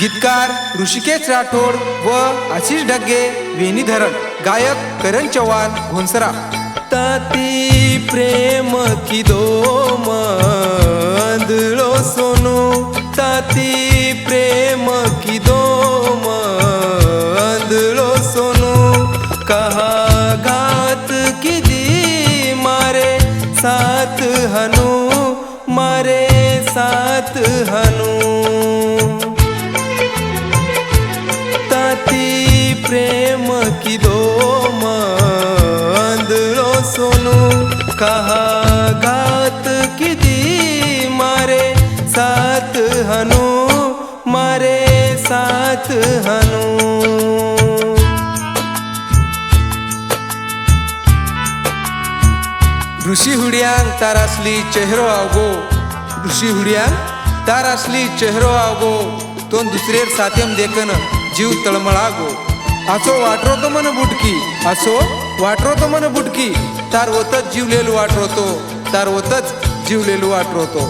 गीतकार ऋषिकेश राठोड व आशिष ढगे वेणी धरण गायक करण चव्हाण घोंसरा ताती प्रेम की दो मंदलो सोनू. ताती प्रेम की दो मंदलो सोनू. कहा घात की दी मारे? साथ हनु मारे साथ हनु। ताती प्रेम की दो मंदलो सोनू कहा घात की दी मारे साथ हनु मारे साथ हनु ऋषी हुड्यांग तार असली चेहरो आवगो. ऋषी हुड्यांग तार असली चेहरो आवगो. तो दुसरेर साथेम देखन जीव तळमळागो. असो वाटरो तो मन बुटकी. असो वाटरो तो मन बुटकी. तार ओतच जीवलेलो वाटरोतो. तार ओतच जीवलेलो वाटरोतो.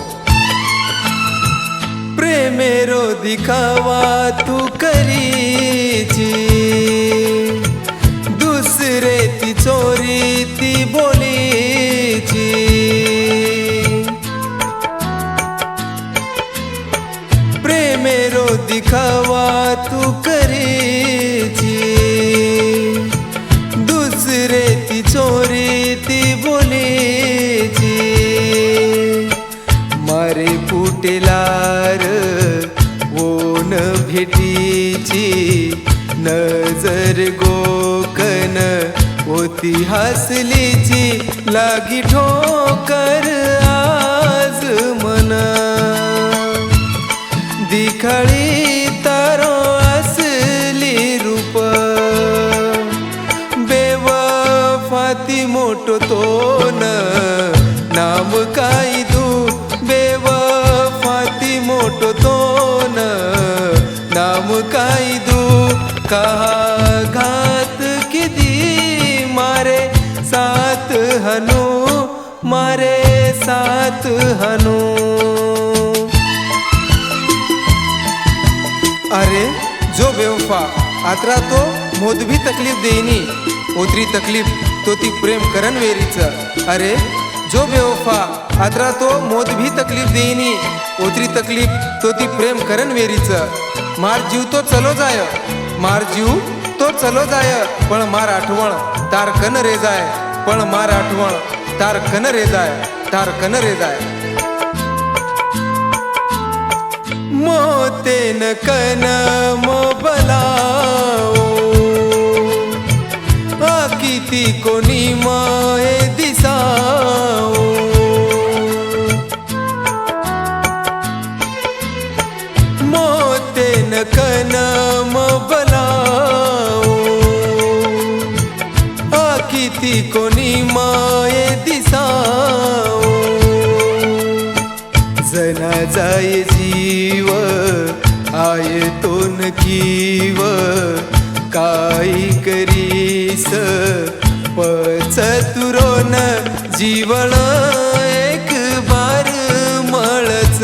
प्रेमेरो दिखावा तू करीची. दुसरे ती चोरी दिखावा तू करेची दुसरे ती चोरी ती बोलेची मारे फुटेलार ओन भेटीची नजर गोकन होती हसलीची लागी ठोकर आज मना। दिखळी तारो असली रूप। बेवफाती मोठो तो न नाम काय तू बेवफाती मोठो तो न नाम काय तू कहा घात किती मारे सात हनु। मारे सात हनु। अरे जो बेवफा. आत्रा तो मोदभी तकलीफ देईनी. ओतरी तकलीफ तो ती प्रेम करन वेरीच अरे जो बेवफा. आत्रा तो मोदभी तकलीफ देईनी. ओतरी तकलीफ तो ती प्रेम करन वेरीच मार जीव तो चलो जाय. मार जीव तो चलो जाय. पण मार आठवण तार कन रे जाय. पण मार आठवण तार कन रे जाय. तार कन रे जाय. मोतेन कन मोबलाओ। किती कोणी माये दिसाओ। मोतेन कन मोबलाओ। किती कोणी माये दिसाओ। जना जाय जीव आय तोन कीव काय करीस पचतुरोन जीवन एक बार मळच.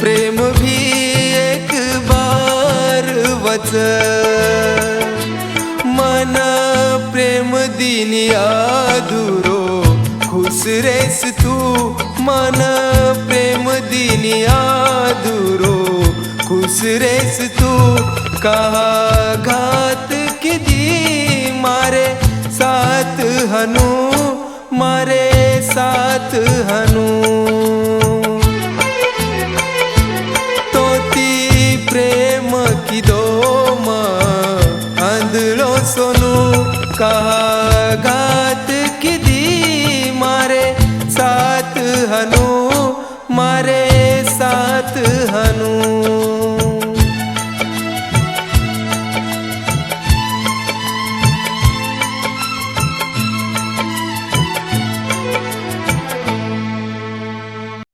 प्रेम भी एक बार वच. मन प्रेम दिनिया दुरो खुश रेस तू मन प्रेम दिनी आदुरो खुश रेस तू. कहा घात किती मारे साथ हनु मारे साथ हनु. तोती प्रेम की दो अंधलो सोनू. कहा